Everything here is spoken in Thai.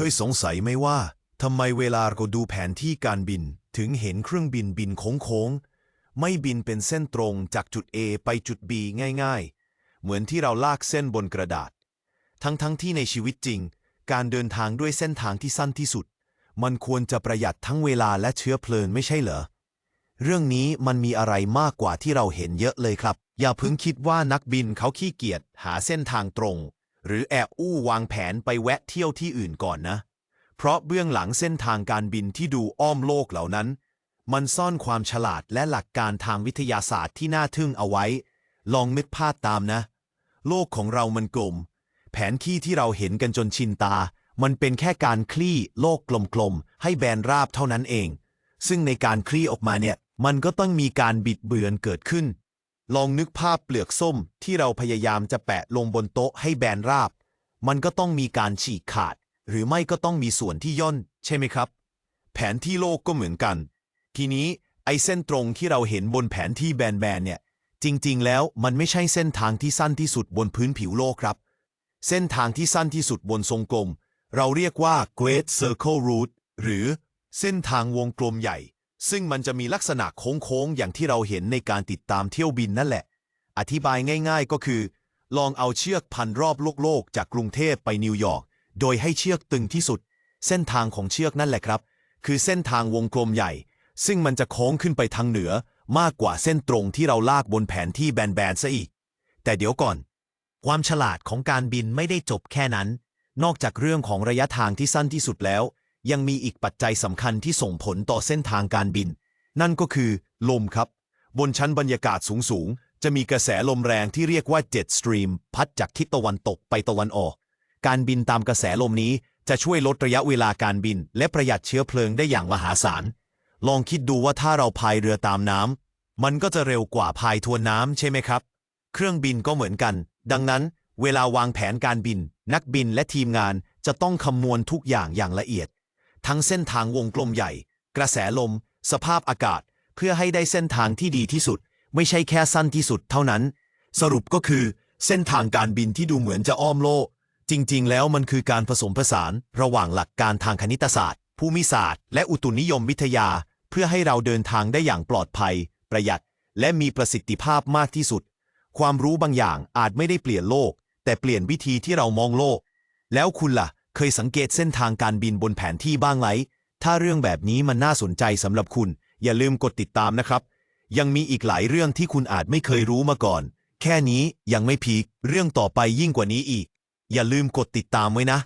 เคยสงสัยไหมว่าทำไมเวลาเราดูแผนที่การบินถึงเห็นเครื่องบินบินโค้งๆ ไม่บินเป็นเส้นตรงจากจุด A ไปจุด B ง่ายๆ เหมือนที่เราลากเส้นบนกระดาษ ทั้งๆทที่ในชีวิตจริง การเดินทางด้วยเส้นทางที่สั้นที่สุด มันควรจะประหยัดทั้งเวลาและเชื้อเพลิงไม่ใช่เหรอ เรื่องนี้มันมีอะไรมากกว่าที่เราเห็นเยอะเลยครับ อย่าเพิ่งคิดว่านักบินเขาขี้เกียจหาเส้นทางตรง หรือแอบอู้วางแผนไปแวะเที่ยวที่อื่นก่อนนะ เพราะเบื้องหลังเส้นทางการบินที่ดูอ้อมโลกเหล่านั้น มันซ่อนความฉลาดและหลักการทางวิทยาศาสตร์ที่น่าทึ่งเอาไว้ ลองนึกภาพตามนะ โลกของเรามันกลม แผนที่ที่เราเห็นกันจนชินตา มันเป็นแค่การคลี่โลกกลมๆให้แบนราบเท่านั้นเอง ซึ่งในการคลี่ออกมาเนี่ย มันก็ต้องมีการบิดเบือนเกิดขึ้น ลองนึกภาพเปลือกส้มที่เราพยายามจะแปะลงบนโต๊ะให้แบนราบ มันก็ต้องมีการฉีกขาด หรือไม่ก็ต้องมีส่วนที่ย่น ใช่ไหมครับ แผนที่โลกก็เหมือนกัน ทีนี้ไอ้เส้นตรงที่เราเห็นบนแผนที่แบนๆเนี่ย จริงๆ แล้วมันไม่ใช่เส้นทางที่สั้นที่สุดบนพื้นผิวโลกครับ เส้นทางที่สั้นที่สุดบนทรงกลม เราเรียกว่า Great Circle Route หรือเส้นทางวงกลมใหญ่ ซึ่งมันจะมีลักษณะโค้งๆ อย่างที่เราเห็นในการติดตามเที่ยวบินนั่นแหละ อธิบายง่าย ๆ ก็คือ ลองเอาเชือกพันรอบโลกๆจากกรุงเทพไปนิวยอร์ก โดยให้เชือกตึงที่สุด เส้นทางของเชือกนั่นแหละครับ คือเส้นทางวงกลมใหญ่ ซึ่งมันจะโค้งขึ้นไปทางเหนือ มากกว่าเส้นตรงที่เราลากบนแผนที่แบนๆซะอีก แต่เดี๋ยวก่อน ความฉลาดของการบินไม่ได้จบแค่นั้น นอกจากเรื่องของระยะทางที่สั้นที่สุดแล้ว ยังมีอีกปัจจัยสำคัญที่ส่งผลต่อเส้นทางการบิน นั่นก็คือ ลมครับ บนชั้นบรรยากาศสูงๆ จะมีกระแสลมแรงที่เรียกว่าเจ็ตสตรีมพัดจากทิศตะวันตกไปตะวันออก การบินตามกระแสลมนี้จะช่วยลดระยะเวลาการบิน และประหยัดเชื้อเพลิงได้อย่างมหาศาล ลองคิดดูว่าถ้าเราพายเรือตามน้ำมันก็จะเร็วกว่าพายทวนน้ำใช่ไหมครับ เครื่องบินก็เหมือนกัน ดังนั้น เวลาวางแผนการบิน นักบินและทีมงานจะต้องคำนวณทุกอย่างอย่างละเอียด ทั้งเส้นทางวงกลมใหญ่ กระแสลม สภาพอากาศ เพื่อให้ได้เส้นทางที่ดีที่สุด ไม่ใช่แค่สั้นที่สุดเท่านั้น สรุปก็คือ เส้นทางการบินที่ดูเหมือนจะอ้อมโลก จริง ๆ แล้วมันคือการผสมผสานระหว่างหลักการทางคณิตศาสตร์ ภูมิศาสตร์ และอุตุนิยมวิทยา เพื่อให้เราเดินทางได้อย่างปลอดภัย ประหยัด และมีประสิทธิภาพมากที่สุด ความรู้บางอย่างอาจไม่ได้เปลี่ยนโลก แต่เปลี่ยนวิธีที่เรามองโลก แล้วคุณล่ะ เคยสังเกตเส้นทางการบินบนแผนที่บ้างไหม ถ้าเรื่องแบบนี้มันน่าสนใจสำหรับคุณ อย่าลืมกดติดตามนะครับ ยังมีอีกหลายเรื่องที่คุณอาจไม่เคยรู้มาก่อน แค่นี้ยังไม่พีค เรื่องต่อไปยิ่งกว่านี้อีก อย่าลืมกดติดตามไว้นะ